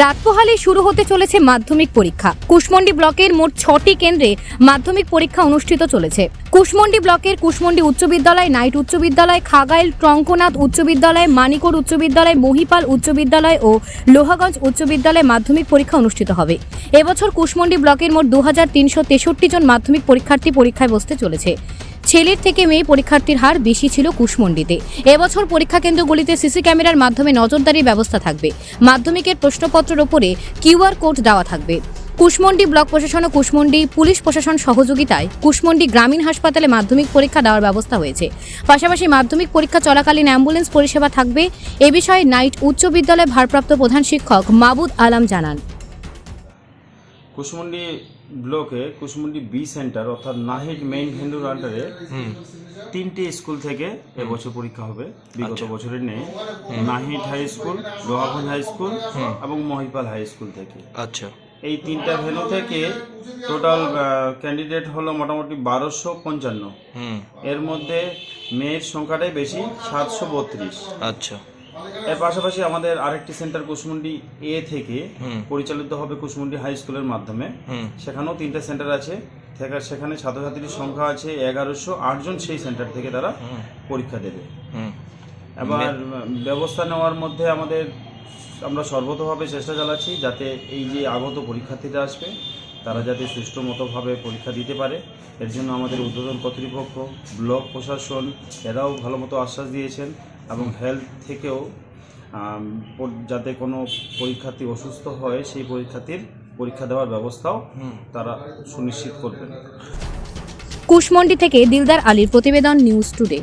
রাত পোহালে শুরু হতে চলেছে মাধ্যমিক পরীক্ষা। কুশমন্ডি ব্লকের মোট ছটি কেন্দ্রে মাধ্যমিক পরীক্ষা অনুষ্ঠিত চলেছে। কুশমন্ডি ব্লকের কুশমন্ডি উচ্চ বিদ্যালয়, নাইট উচ্চ বিদ্যালয়, খাগাইল, ট্রঙ্কনাথ উচ্চ বিদ্যালয়, মানিকর উচ্চ বিদ্যালয়, মহিপাল উচ্চ বিদ্যালয় ও লোহাগঞ্জ উচ্চ বিদ্যালয়ে মাধ্যমিক পরীক্ষা অনুষ্ঠিত হবে। এবছর কুশমন্ডি ব্লকের মোট দু হাজার তিনশো তেষট্টি জন মাধ্যমিক পরীক্ষার্থী পরীক্ষায় বসতে চলেছে। ছেলের থেকে মেয়ে পরীক্ষার্থীর হার বেশি ছিল কুশমন্ডিতে। এবছর পরীক্ষা কেন্দ্রগুলিতে সিসি ক্যামেরার মাধ্যমে নজরদারির ব্যবস্থা থাকবে। মাধ্যমিকের প্রশ্নপত্রের ওপরে কিউআর কোড দেওয়া থাকবে। কুশমন্ডি ব্লক প্রশাসন ও কুশমন্ডি পুলিশ প্রশাসন সহযোগিতায় কুশমন্ডি গ্রামীণ হাসপাতালে মাধ্যমিক পরীক্ষা দেওয়ার ব্যবস্থা হয়েছে। পাশাপাশি মাধ্যমিক পরীক্ষা চলাকালীন অ্যাম্বুলেন্স পরিষেবা থাকবে। এ বিষয়ে নাইট উচ্চ বিদ্যালয়ের ভারপ্রাপ্ত প্রধান শিক্ষক মাবুদ আলম জানান। কুশমন্ডি ব্লকে কুশমন্ডি বি সেন্টার অর্থাৎ নাহিদ মেইন ভেন্ডুর আন্ডারে তিনটি স্কুল থেকে এবছর পরীক্ষা হবে বিগত বছরের নেই। Nahid high school Lohagonj high school এবং মহিপাল হাই স্কুল থেকে। আচ্ছা। এই তিনটা ভেন্যু থেকে টোটাল ক্যান্ডিডেট হলো মোটামুটি বারোশো পঞ্চান্ন। হুম। এর মধ্যে মেয়ের সংখ্যাটাই বেশি সাতশো বত্রিশ। আচ্ছা। এর পাশাপাশি আমাদের আরেকটি সেন্টার কুশমন্ডি এ থেকে পরিচালিত হবে কুশমন্ডি হাই স্কুলের মাধ্যমে। সেখানেও তিনটে সেন্টার আছে। সেখানে ছাত্রছাত্রীর সংখ্যা আছে এগারোশো আটজন সেই সেন্টার থেকে তারা পরীক্ষা দেবে। এবার ব্যবস্থা নেওয়ার মধ্যে আমাদের আমরা সর্বতভাবে চেষ্টা চালাচ্ছি যাতে এই যে আগত পরীক্ষার্থীরা আসবে তারা যাতে সুষ্ঠু মতোভাবে পরীক্ষা দিতে পারে। এর জন্য আমাদের উদ্বোধন কর্তৃপক্ষ ব্লক প্রশাসন এরাও ভালো মতো আশ্বাস দিয়েছেন। এবং হেলথ থেকেও যাতে কোনো পরীক্ষার্থী অসুস্থ হয় সেই পরীক্ষার্থীর পরীক্ষা দেওয়ার ব্যবস্থাও তারা সুনিশ্চিত করবেন। কুশমন্ডি থেকে দিলদার আলীর প্রতিবেদন নিউজ টুডে